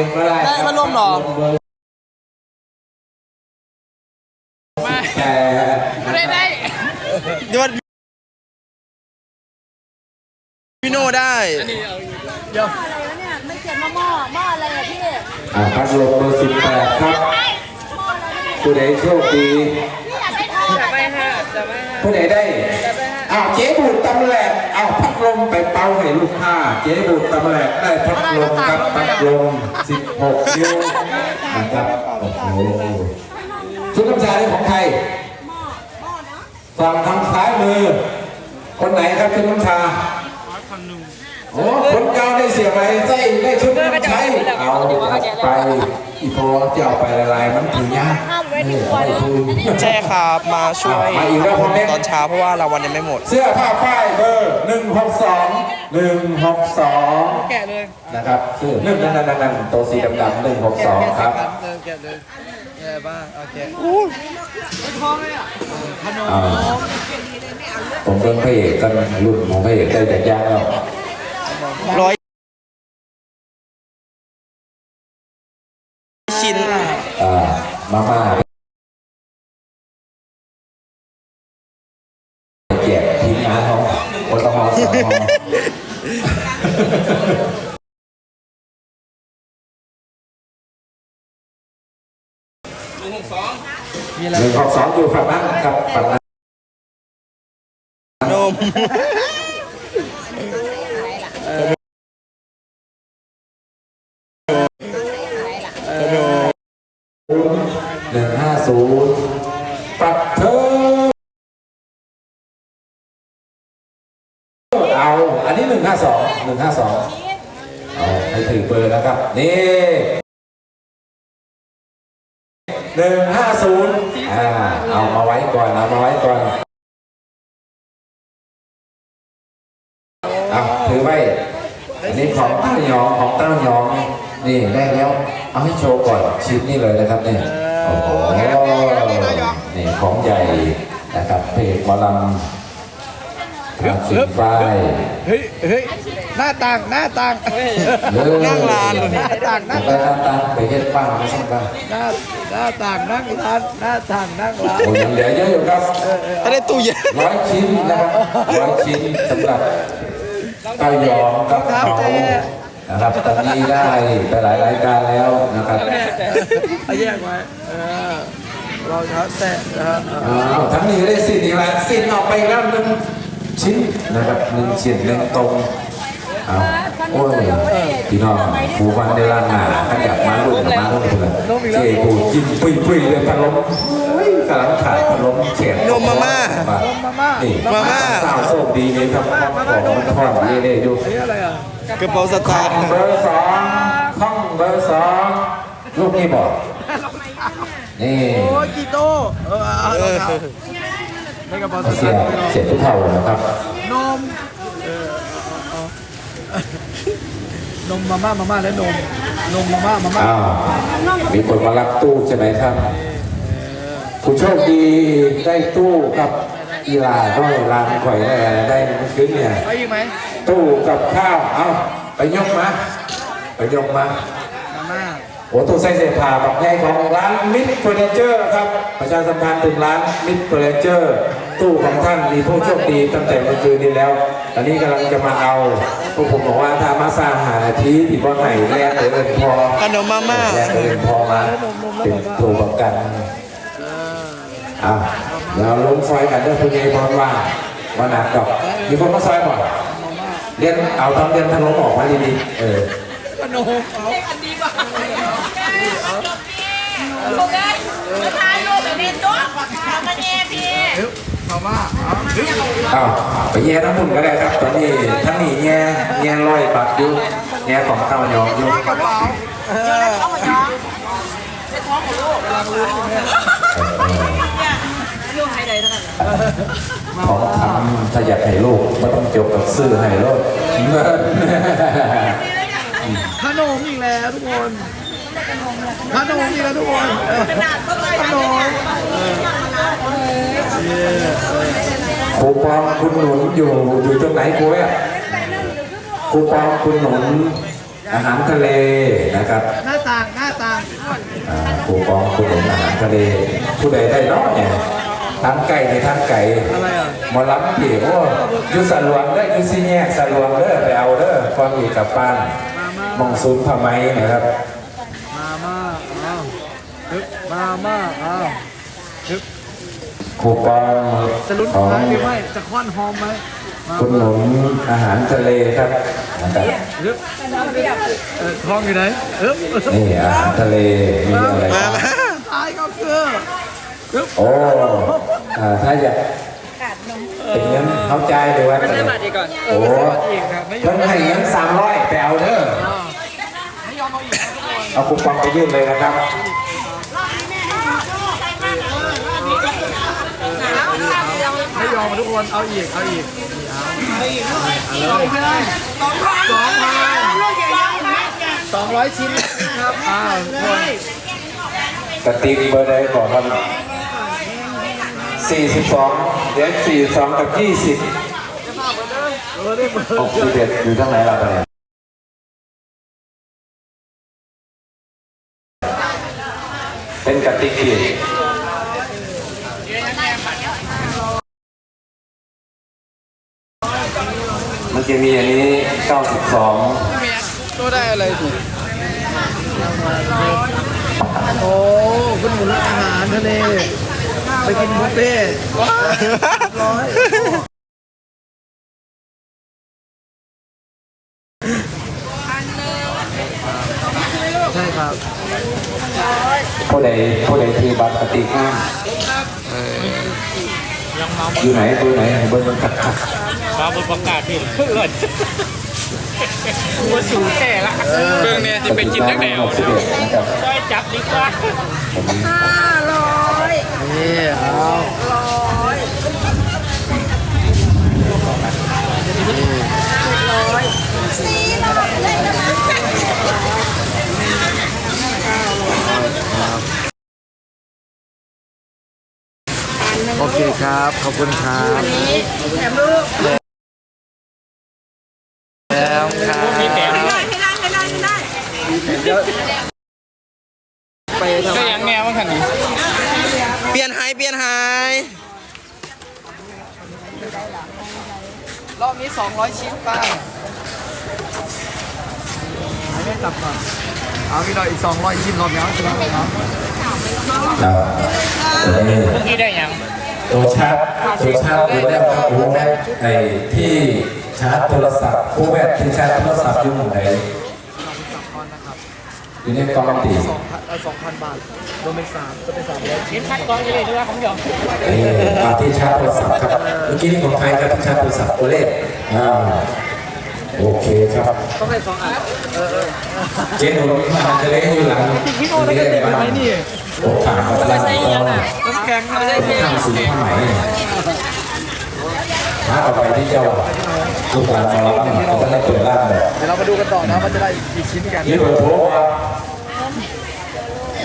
องก็ได้ได้พัดลมเหรอแต่ได้ได้เดี๋ยวพี่โน่ได้อะไรวะเนี่ยไม่เขียนว่าหม้อหม้ออะไรอะพี่อ่าพัดลมเบอร์สิบแปดครับผู้ใดโชคดีจะไปห้าจะไปห้าผู้ใดได้ อ้าวเจ๊บูดตำแหลกเอาพัดลมไปเป่าให้ลูกค้า เจ๊บูดตำแหลกได้พัดลมครับพัดลม16นิ้วนะครับโอ้โหชุดน้ำชานี่ของใครฝั่งทางซ้ายมือ คนไหนครับชุดน้ำชาโอ้คนเก่าได้เสียไปใส่ได้ชุดน้ำชาเอาไป อีพอจะเอาไปละลายมันถึงยากนี่เอาไปคืนใช่ครับมาช่วยมาอีกแล้วคอมเมนต์ตอนเช้าเพราะว่ารางวัลยังไม่หมด เสื้อผ้าฝ้ายเบอร์หนึ่งหกสองหนึ่งหกสองแกะเลยนะครับเสื้อหนึ่งนั่นนั่นนั่นตัวสีดำๆหนึ่งหกสองครับแกะเลยแกะบ้างโอเคอ่าผมเป็นพระเอกกันรุ่นของพระเอกได้จากยางแล้วร้อย องอยู่ฝั่งนั้นครับฝั่งนั้นนมหนึ่งห้าศูนย์ปัดเธอเอา อันนี้หนึ่งห้าสองหนึ่งห้าสองเอาให้ถือเบอร์นะครับ นี่ หนึ่งห้าศูนย์อ่าเอามาไว้ก่อนเอามาไว้ก่อนเอาถือไว้อันนี้ของเต้ายองของเต้ายองนี่ได้แล้วเอาให้โชว์ก่อนชิ้นนี้เลยนะครับเนี่ยโอ้โหนี่ของใหญ่นะครับเพจหมอลำ ทางสีฟ้ายเฮ้ยเฮ้ยหน้าต่างหน้าต่างนั่งร้านหน้าต่างนั่นั่งงร้านตามไปเฮ็ดบ้านไม่ใช่บ้านหน้าหน้าต่างนั่งร้านหน้าต่างนั่งร้านโอ้ยังเหลือเยอะอยู่ครับถ้าได้ตู้เย็นร้อยชิ้นนะครับร้อยชิ้นสำหรับเต้ายองกับเขานะครับตอนนี้ได้ไปหลายรายการแล้วนะครับเอาแยกไว้เออเราเท้าแตะนะฮะอ้าวทั้งนี้ได้สินอีกแล้วสินออกไปแล้วหนึ่ง ชิ้นนะครับหนึ่งชิ้นหนึ่งตรงเอาโอ้ยพี่น้องผู้ฟันได้ร่างงานขยับมาลุ่นมาลุ่นเลยเจ๊ปูกินปุยปุยเลยพัดลมเฮ้ยกำลังขาดพัดลมแขนนมมาม่านี่มาม่าสาวโชคดีเลยครับของทอดเย่ๆอยู่นี่อะไรอะกระเป๋าสตาร์ทเบอร์สองห้องเบอร์สองลูกนี่บอกนี่โอ้ยกีโต้เออ เอาเราเท้าในกระเป๋าสเสียตางค์เสียทุกเท่านะครับนมเออเอาเอานมมาม่ามาม่าและนมนมมาม่ามาม่าอ้าวมีคนมารับตู้ใช่ไหมครับผู้โชคดีได้ตู้กับกีฬาด้วยรางข่อยได้อะไรได้เมื่อคืนเนี่ยไปอีกไหมตู้กับข้าว เอาไปยกมา ไปยกมามาม่า โอ้ตู้ใส่เสื้อผ้าแบบใหญ่ของร้านมิตรเฟอร์นิเจอร์ครับประชาสัมพันธ์ถึงร้านมิตรเฟอร์นิเจอร์ ตู้ของท่านมีผู้โชคดีตั้งแต่เมื่อคืนนี้แล้ว ตอนนี้กำลังจะมาเอาพวกผมบอกว่าถ้ามาสร้างหานาทีที่บ่อไห่แลกเดินพอขนมมาม่าแลกเดินพอมาเป็นตัวประกันอะเดี๋ยวลงซอยกันด้อคุณยายพรว่าว่าหนักดอกมีคนมาซอยบ่เรียนเอาทำเรียนทะลงออกมาดีๆเออขนม เอาโอเคมาถ่ายรูปแบบนี้โต๊ะมาแน่พี่เฮ้ยมาม่าเอาเฮ้ยอ้าวไปแย่ทั้งหมดก็ได้ครับตอนนี้ทั้งนี้แย่แย่ร้อยบาทอยู่แย่ของข้าวยองอยู่กระเป๋าเอามาจ้องของลูกของทำถ้าอยากให้ลูกไม่ต้องจบกับซื้อให้ลูกขนมอีกแล้วทุกคน ขนมอีกแล้วทุกคนเออขนาดเท่าไหร่ขนมคูปองคุณหนุนอยู่อยู่ตรงไหนกูอะคูปองคุณหนุนอาหารทะเลนะครับ หน้าต่างหน้าต่างอ่าครูกองครูหลงอาหารทะเล ผู้ใดได้เนอกเนี่ยทานไก่ในทานไก่อะไรอะหมอลับที่โอ้อยุสันหลวงเด้ออยุซีแยกสันหลวงเด้อไปเอาเด้อความอีกกับป้านมองซูนผ้าไหมนะครับ มามาอ้าวฮึบ มามาอ้าวฮึบครูปองจะลุ้นของท้ายหรือไม่จะคว้านหอมไหมมาคุณหนุนอาหารทะเลครับนะครับฮึบเออทองอยู่ไหนฮึบนี่อาหารทะเลมีอะไรมาบ้างมาท้ายก็คือฮึบโอ้อ่าถ้าอยากเป็นเงินเข้าใจหรือว่าไม่ใช่บัตรอีกก่อนโอ้อีกครับไม่ยอเพิ่มนให้เงินสามร้อยไปเอาเด้อไม่ยอมเอาอีกครับทุกคนเอาคูปองไปยื่นเลยนะครับ ไม่ยอมทุกคนเอาอีกเอาอีกเอาอีกเอาเลยสองพันสองร้อยชิ้นครับอ้าวทุกคนกระติกเบอร์ใดบอกครับ42เดี๋ยว42 กับ 20 เออได้เบอร์ 61อยู่ทั้งไหนเราเนี่ยเป็นกระติกที่ มันจะมีอันนี้ 92ตัวได้อะไรถูกโอ้คุณหมุนอาหารทะเล ไปกินบุฟเฟ่ต์ร้อยใช่ครับผู้ใดผู้ใดที่บัตรกระติ กห้ามอยู่ไหนตัวไหนเบอร์มันขัดขัดมาบนประกาศพี่เพื่อนตัวสูงแค่ละเรื่องเนี้ยจะเป็นกินตั้งแต่หกสิบเอ็ดนะครับช่วยจับดีกว่านี่เอาโอเค ครับ ขอบคุณครับแล้วครับไม่ได้ไม่ได้ไม่ได้ไม่ได้ไปทำก็ยังแนวมันขนาดนี้ เปลี่ยนหายเปลี่ยนหายรอบนี้ 200 ชิ้นไปไม่กลับก่อน เอาพี่หน่อยอีก 200 ชิ้นรอบนี้ใช่ไหมครับครับตัวนี้นี่ได้ยัง ตัวชาร์จตัวชาร์จดูแล้วครับครูแม่ไอ้ที่ชาร์จโทรศัพท์ครูแม่ที่ชาร์จโทรศัพท์อยู่ตรงไหนอยู่ในกล่องตี2,000เออ2,000บาทรวมเป็น3ก็เป็น300ชิ้นชิ้นคัดกรองเลยด้วยของหยองเออเอาที่ชาร์จโทรศัพท์ครับเมื่อกี้นี่ของใครครับที่ชาร์จโทรศัพท์ตัวเลขอ่าโอเคครับต้องให้2อันเออเออเจ๊หนุ่มมาจะเล่นอยู่หลังพี่โน่ได้กระติกไหมนี่ โอ้ถามกับเราก็น้ำแข็งอะไรข้างสูงผ้าไหมถ้าเอาไปที่เจ้าลูกหลานมารับเนี่ยเขาจะได้เปิดร้านเลยเดี๋ยวเรามาดูกันต่อนะว่าจะได้กี่ชิ้นกันนี่เปิดโต๊ะว่า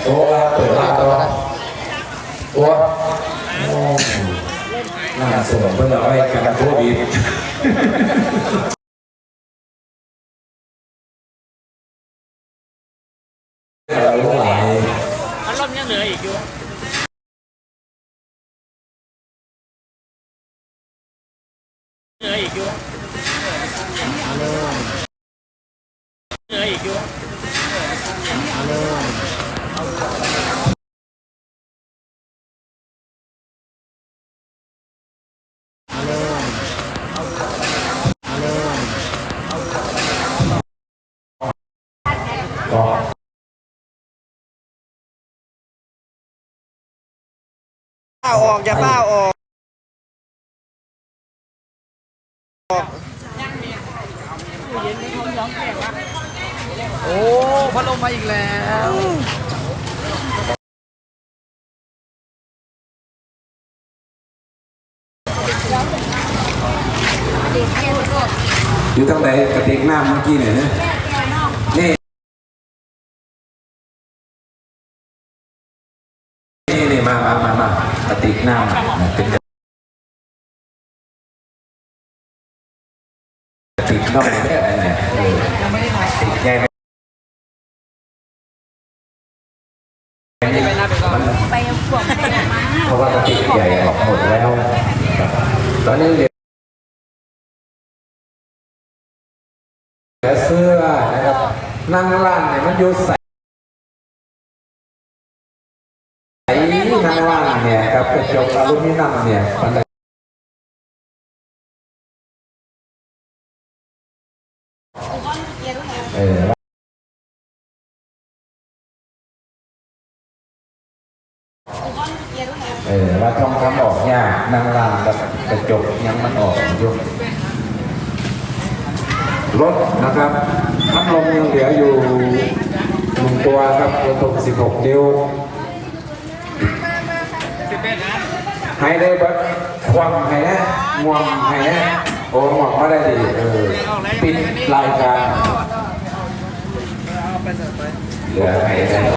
โต๊ะว่าเปิดร้านตัวตัวน่าสมเพื่อนเอาไว้กันโควิด รอบยังเหลืออีกอยู่เหลืออีกอยู่เหลืออีกอยู่ ก็ เป้าออกอย่าเป้าออกโอ้พัดลมมาอีกแล้ว อยู่ตั้งแต่กระติกน้ำเมื่อกี้เนี่ยนะ หน้าใหม่เป็นติดเข้าไปได้อันเนี่ยติดใจไปเพราะว่ากติกใหญ่ออกหมดแล้ว ตอนนี้เหลือเสื้อนะครับนั่งร้านเนี่ยมันอยู่ใส ใสนั่งร้าเนี่ยครับกระจกอลูมิเนียมเนี่ยมันเออเออว่าช่องทำออกยากนั่งรางกับกระจกยังมันออกอยู่รถนะครับพัดลมยังเหลืออยู่หนึ่งตัวครับรถตก16นิ้ว ให้ได้แบบความให้นะงวงให้นะโอ้หมอกมาได้ดีเออปิดรายการเหลือให้ได้